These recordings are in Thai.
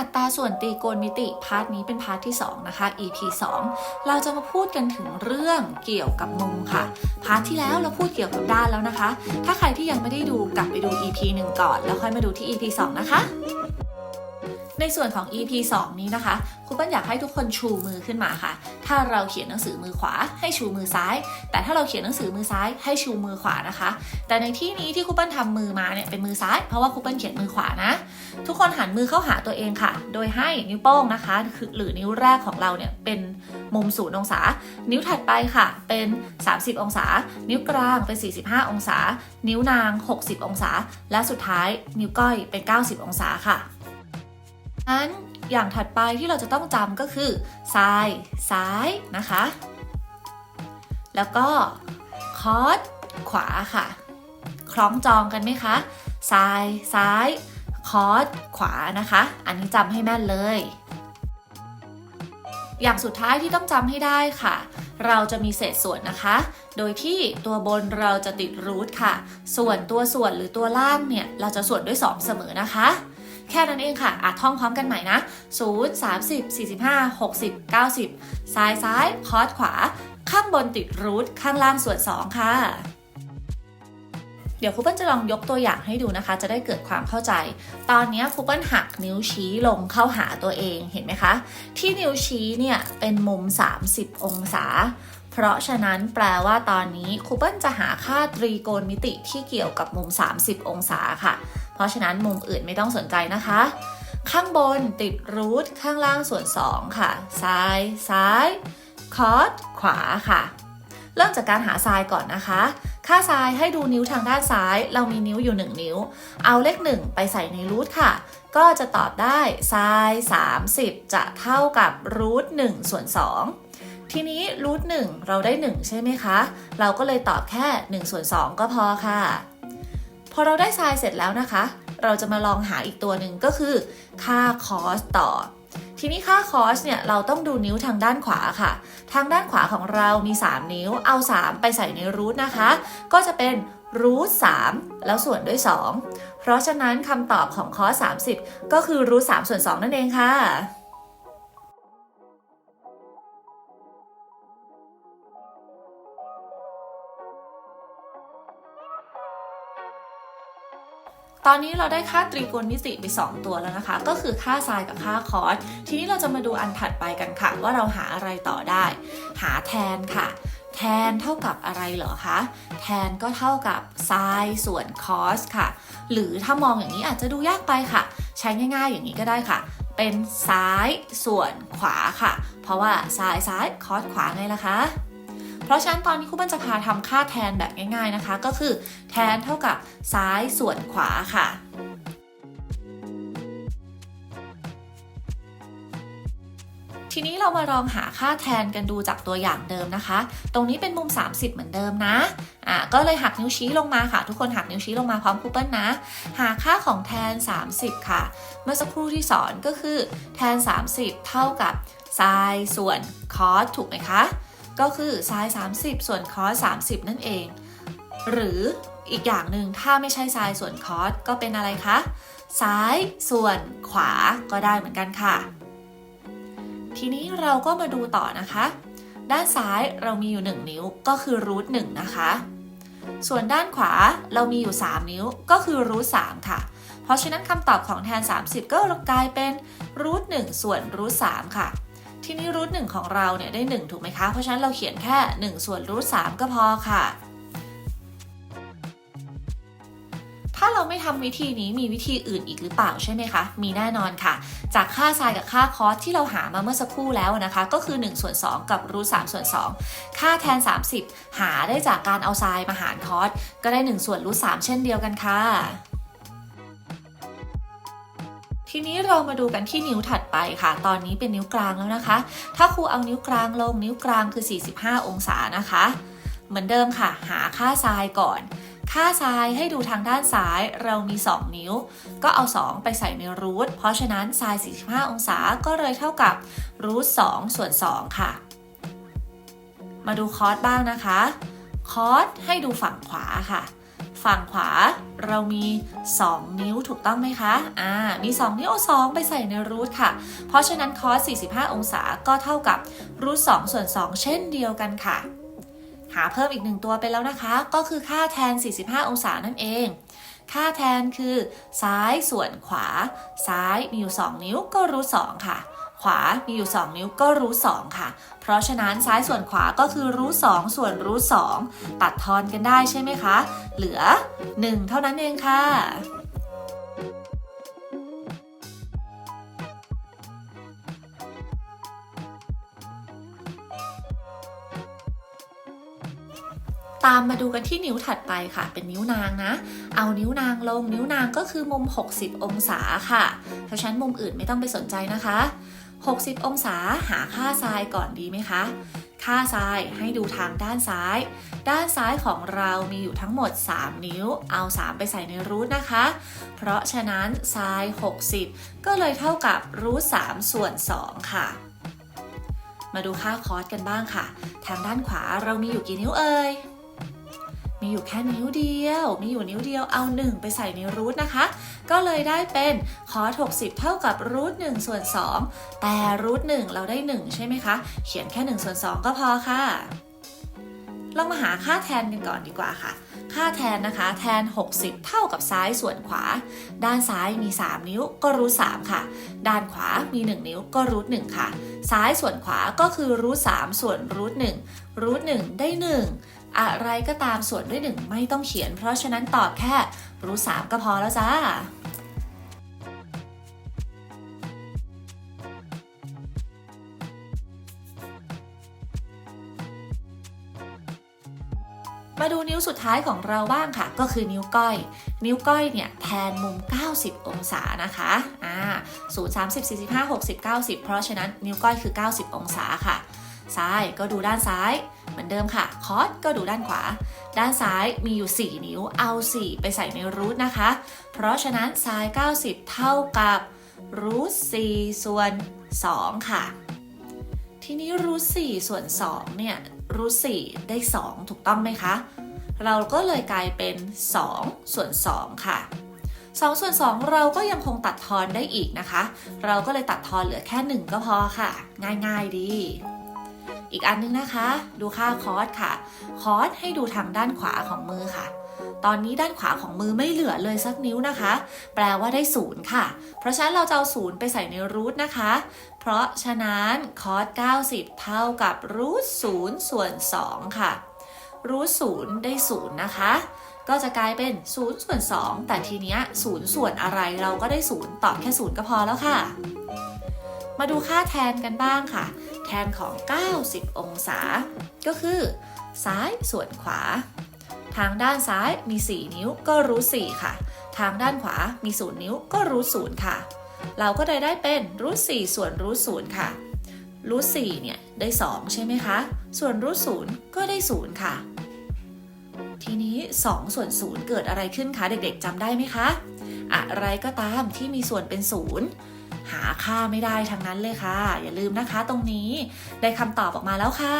อัตราส่วนตรีโกณมิติพาร์ทนี้เป็นพาร์ทที่ 2 นะคะ EP 2 เราจะมาพูดกันถึงเรื่องเกี่ยวกับมุมค่ะ พาร์ทที่แล้วเราพูดเกี่ยวกับด้านแล้วนะคะ ถ้าใครที่ยังไม่ได้ดูกลับไปดู EP 1 ก่อน แล้วค่อยมาดูที่ EP 2 นะคะ ในส่วนของ EP 2 นี้นะคะครูเปิ้ลอยากให้ทุกคนชูมือขึ้นมาค่ะ ถ้าเราเขียนหนังสือมือขวาให้ชูมือซ้าย แต่ถ้าเราเขียนหนังสือมือซ้ายให้ชูมือขวานะคะ แต่ในที่นี้ที่ครูเปิ้ลทำมือมาเนี่ยเป็นมือซ้ายเพราะว่าครูเปิ้ลเขียนมือขวานะ ทุกคนหันมือเข้าหาตัวเองค่ะ โดยให้นิ้วโป้งนะคะคือหรือนิ้วแรกของเราเนี่ยเป็นมุมศูนย์องศา นิ้วถัดไปค่ะ เป็น 30 องศา นิ้วกลางเป็น 45 องศา นิ้วนาง 60 องศา และสุดท้ายนิ้วก้อยเป็น 90 องศาค่ะ งั้นอย่างถัดไปที่เราจะต้องจำก็คือซ้าย ซ้ายนะคะ แล้วก็คอร์สขวาค่ะ คล้องจองกันไหมคะ ซ้ายซ้าย คอร์สขวานะคะ อันนี้จำให้แม่นเลย อย่างสุดท้ายที่ต้องจำให้ได้ค่ะ เราจะมีเศษส่วนนะคะ โดยที่ตัวบนเราจะติดรูทค่ะ ส่วนตัวส่วนหรือตัวล่างเนี่ย เราจะส่วนด้วย 2 เสมอนะคะ แค่นั้นเองค่ะอาจท่องพร้อมกันใหม่นะ 0 30 45 60 90 ซ้ายซ้ายคอร์สขวา ข้างบนติดรูทข้างล่างส่วน 2 ค่ะ เดี๋ยวครูเปิ้ลจะลองยกตัวอย่างให้ดูนะคะ จะได้เกิดความเข้าใจ ตอนนี้ครูเปิ้ลหักนิ้วชี้ลงเข้าหาตัวเองเห็นไหมคะ ที่นิ้วชี้เนี่ยเป็นมุม 30 องศาเพราะฉะนั้นแปลว่าตอนนี้ครูเปิ้ลจะหาค่าตรีโกณมิติที่เกี่ยวกับมุม 30 องศาค่ะ ราะฉะนั้นมุมอื่นไม่ต้องสนใจนะคะ ข้างบนติดรูทข้างล่างส่วน 2 ค่ะ ซ้าย ซ้าย คอร์สขวาค่ะ เริ่มจากการหาทรายก่อนนะคะ ค่าทรายให้ดูนิ้วทางด้านซ้าย เรามีนิ้วอยู่ 1 นิ้ว เอาเลข 1 ไปใส่ในรูทค่ะ ก็จะตอบได้ทราย 30 จะเท่ากับรูท1ส่วน 2ทีนี้รูท1เราได้ 1 ใช่ไหมคะ เราก็เลยตอบแค่1ส่วน2ก็พอค่ะ พอเราได้ทรายเสร็จแล้วนะคะ เราจะมาลองหาอีกตัวหนึ่งก็คือ ค่าคอสต่อ ทีนี้ค่าคอสเนี่ยเราต้องดูนิ้วทางด้านขวาค่ะ ทางด้านขวาของเรามี 3 นิ้ว เอา 3 ไปใส่ในรูทนะคะ ก็จะเป็นรูท3แล้วส่วนด้วย 2 เพราะฉะนั้นคำตอบของคอส30 ก็คือรูท3ส่วน 2 นั่นเองค่ะ อนนี้เราได้ค่าตรีโกณมิติไป 2 ตัวแล้วนะคะ ก็คือค่าไซน์กับค่าคอสทีนี้เราจะมาดูอันถัดไปกันค่ะ ว่าเราหาอะไรต่อได้ หาแทนค่ะแทนเท่ากับอะไรเหรอคะ แทนก็เท่ากับไซน์ส่วนคอสค่ะ หรือถ้ามองอย่างนี้อาจจะดูยากไปค่ะ ใช้ง่ายๆอย่างนี้ก็ได้ค่ะ เป็นซ้ายส่วนขวาค่ะ เพราะว่าซ้ายซ้ายคอสขวาไงล่ะคะ เพราะฉะนั้นตอนนี้ครูเปิ้ลจะพาทำค่าแทนแบบง่าย ๆนะคะ ก็คือแทนเท่ากับซ้ายส่วนขวาค่ะทีนี้เรามาลองหาค่าแทนกันดูจากตัวอย่างเดิมนะคะ ตรงนี้เป็นมุม 30 เหมือนเดิมนะ อะก็เลยหักนิ้วชี้ลงมาค่ะ ทุกคนหักนิ้วชี้ลงมาพร้อมครูเปิ้ลนะ หาค่าของแทน 30 ค่ะ เมื่อสักครู่ที่สอนก็คือแทน 30 เท่ากับไซน์ส่วนคอสถูกไหมคะ ก็คือไซน์30 ส่วนคอส30 นั่นเอง หรืออีกอย่างหนึ่งถ้าไม่ใช่ไซน์ส่วนคอสก็เป็นอะไรคะ ซ้ายส่วนขวาก็ได้เหมือนกันค่ะ ทีนี้เราก็มาดูต่อนะคะ ด้านซ้ายเรามีอยู่ 1 นิ้วก็คือรูท1นะคะ ส่วนด้านขวาเรามีอยู่ 3 นิ้วก็คือรูท3ค่ะ เพราะฉะนั้นคำตอบของแทน 30 ก็กลายเป็นรูท1ส่วนรูท3ค่ะ ทีนี้รูท1ของเราเนี่ยได้ 1 ถูกไหมคะ เพราะฉะนั้นเราเขียนแค่ 1 ส่วนรูท3ก็พอค่ะ ถ้าเราไม่ทำวิธีนี้มีวิธีอื่นอีกหรือเปล่าใช่ไหมคะ มีแน่นอนค่ะ จากค่าไซน์กับค่าคอสที่เราหามาเมื่อสักครู่แล้วนะคะ ก็คือ1ส่วน2 กับรูท3ส่วน2 ค่าแทน 30 หาได้จากการเอาไซน์มาหารคอสก็ได้ 1 ส่วนรูท3เช่นเดียวกันค่ะ ทีนี้เรามาดูกันที่นิ้วถัดไปค่ะ ตอนนี้เป็นนิ้วกลางแล้วนะคะ ถ้าครูเอานิ้วกลางลงนิ้วกลางคือ 45 องศานะคะ เหมือนเดิมค่ะ หาค่าไซน์ก่อน ค่าไซน์ให้ดูทางด้านซ้ายเรามี 2 นิ้ว ก็เอา 2 ไปใส่ในรูท เพราะฉะนั้นไซน์45 องศาก็เลยเท่ากับรูท2ส่วน 2 ค่ะ มาดูคอสบ้างนะคะ คอสให้ดูฝั่งขวาค่ะ ฝั่งขวาเรามี 2 นิ้วถูกต้องไหมคะ อ่า มี 2 นิ้วเอา2ไปใส่ในรูทค่ะ เพราะฉะนั้นคอส45 องศาก็เท่ากับรูท2ส่วน 2 เช่นเดียวกันค่ะ หาเพิ่มอีกหนึ่งตัวไปแล้วนะคะ ก็คือค่าแทน 45 องศานั่นเอง ค่าแทนคือ ซ้ายส่วนขวา ซ้ายมีอยู่ 2 นิ้วก็รูท2ค่ะ ขวามีอยู่ 2 นิ้วก็รูท2ค่ะ เพราะฉะนั้นซ้ายส่วนขวาก็คือรูท2ส่วนรูท2ตัดทอนกันได้ใช่ไหมคะ เหลือ 1 เท่านั้นเองค่ะตามมาดูกันที่นิ้วถัดไปค่ะ เป็นนิ้วนางนะ เอานิ้วนางลง นิ้วนางก็คือมุม 60 องศาค่ะ เพราะฉะนั้นมุมอื่นไม่ต้องไปสนใจนะคะ 60 องศาหาค่าทรายก่อนดีไหมคะ ค่าทรายให้ดูทางด้านซ้าย ด้านซ้ายของเรามีอยู่ทั้งหมด 3 นิ้ว เอา 3 ไปใส่ในรูทนะคะ เพราะฉะนั้นทราย 60 ก็เลยเท่ากับรูท3ส่วน 2 ค่ะ มาดูค่าคอสกันบ้างค่ะ ทางด้านขวาเรามีอยู่กี่นิ้วเอ่ย มีอยู่แค่นิ้วเดียว มีอยู่นิ้วเดียวเอา 1 ไปใส่ในรูทนะคะ ก็เลยได้เป็นคอส60 เท่ากับรูท1ส่วน2 แต่รูท1เราได้ 1 ใช่ไหมคะ เขียนแค่1ส่วน2 ก็พอค่ะ ลองมาหาค่าแทนกันก่อนดีกว่าค่ะค่าแทนนะคะ แทน 60 เท่ากับซ้ายส่วนขวา ด้านซ้ายมี 3 นิ้วก็รูท3ค่ะ ด้านขวามี 1 นิ้วก็รูท1ค่ะ ซ้ายส่วนขวาก็คือรูท3ส่วนรูท1รูท1ได้ 1 อะไรก็ตามส่วนด้วย1ไม่ต้องเขียน เพราะฉะนั้นตอบแค่รูท3ก็พอแล้วจ้ามาดูนิ้วสุดท้ายของเราบ้างค่ะ ก็คือนิ้วก้อย นิ้วก้อยเนี่ยแทนมุม 90 องศานะคะอ่า0 30 45 60 90 เพราะฉะนั้นนิ้วก้อยคือ 90 องศาค่ะ ซ้ายก็ดูด้านซ้าย เหมือนเดิมค่ะคอสก็ดูด้านขวา ด้านซ้ายมีอยู่ 4 นิ้วเอา 4 ไปใส่ในรูทนะคะ เพราะฉะนั้นซ้าย 90 เท่ากับรูท4ส่วน 2 ค่ะ ทีนี้รูท4ส่วน 2 เนี่ยรูท4ได้ 2 ถูกต้องไหมคะ เราก็เลยกลายเป็น 2 ส่วน 2 ค่ะ2ส่วน 2 เราก็ยังคงตัดทอนได้อีกนะคะ เราก็เลยตัดทอนเหลือแค่ 1 ก็พอค่ะ ง่าย ๆ ดี อีกอันนึงนะคะ ดูค่าคอสค่ะ คอสให้ดูทางด้านขวาของมือค่ะ ตอนนี้ด้านขวาของมือไม่เหลือเลยสักนิ้วนะคะ แปลว่าได้ศูนย์ค่ะ เพราะฉะนั้นเราจะเอาศูนย์ไปใส่ในรูทนะคะ เพราะฉะนั้นคอส90 เท่ากับรูท0ส่วน 2 ค่ะ รูท0ได้0นะคะก็จะกลายเป็น0ส่วน2แต่ทีเนี้ย0ส่วนอะไรเราก็ได้ 0 ตอบแค่ 0 ก็พอแล้วค่ะ มาดูค่าแทนกันบ้างค่ะ แทนของ 90 องศา ก็คือ ซ้ายส่วนขวา ทางด้านซ้ายมี 4 นิ้วก็รู้ 4 ค่ะ ทางด้านขวามี 0 นิ้วก็รู้ 0 ค่ะ เราก็เลยได้เป็นรูท4ส่วนรูท0ค่ะ รูท4เนี่ยได้ 2 ใช่ไหมคะ ส่วนรูท0ก็ได้ 0 ค่ะ ทีนี้ 2 ส่วน 0 เกิดอะไรขึ้นคะ เด็กๆจำได้ไหมคะ อะไรก็ตามที่มีส่วนเป็น 0 หาค่าไม่ได้ทั้งนั้นเลยค่ะ อย่าลืมนะคะตรงนี้ได้คำตอบออกมาแล้วค่ะ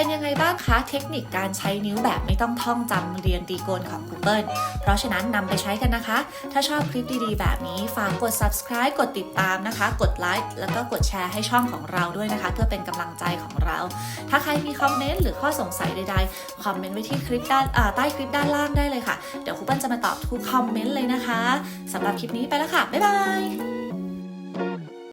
เป็นยังไงบ้างคะเทคนิคการใช้นิ้วแบบไม่ต้องท่องจำเรียนตีโกนของครูเปิลเพราะฉะนั้นนำไปใช้กันนะคะ ถ้าชอบคลิปดีๆ แบบนี้ ฝากกด subscribe กดติดตามนะคะ กดไลค์แล้วก็กดแชร์ให้ช่องของเราด้วยนะคะ เพื่อเป็นกำลังใจของเรา ถ้าใครมีคอมเมนต์หรือข้อสงสัยใดๆ คอมเมนต์ไว้ที่คลิปด้านใต้คลิปด้านล่างได้เลยค่ะ เดี๋ยวครูเปิ้ลจะมาตอบทุกคอมเมนต์เลยนะคะสำหรับคลิปนี้ไปแล้วค่ะ บ๊ายบาย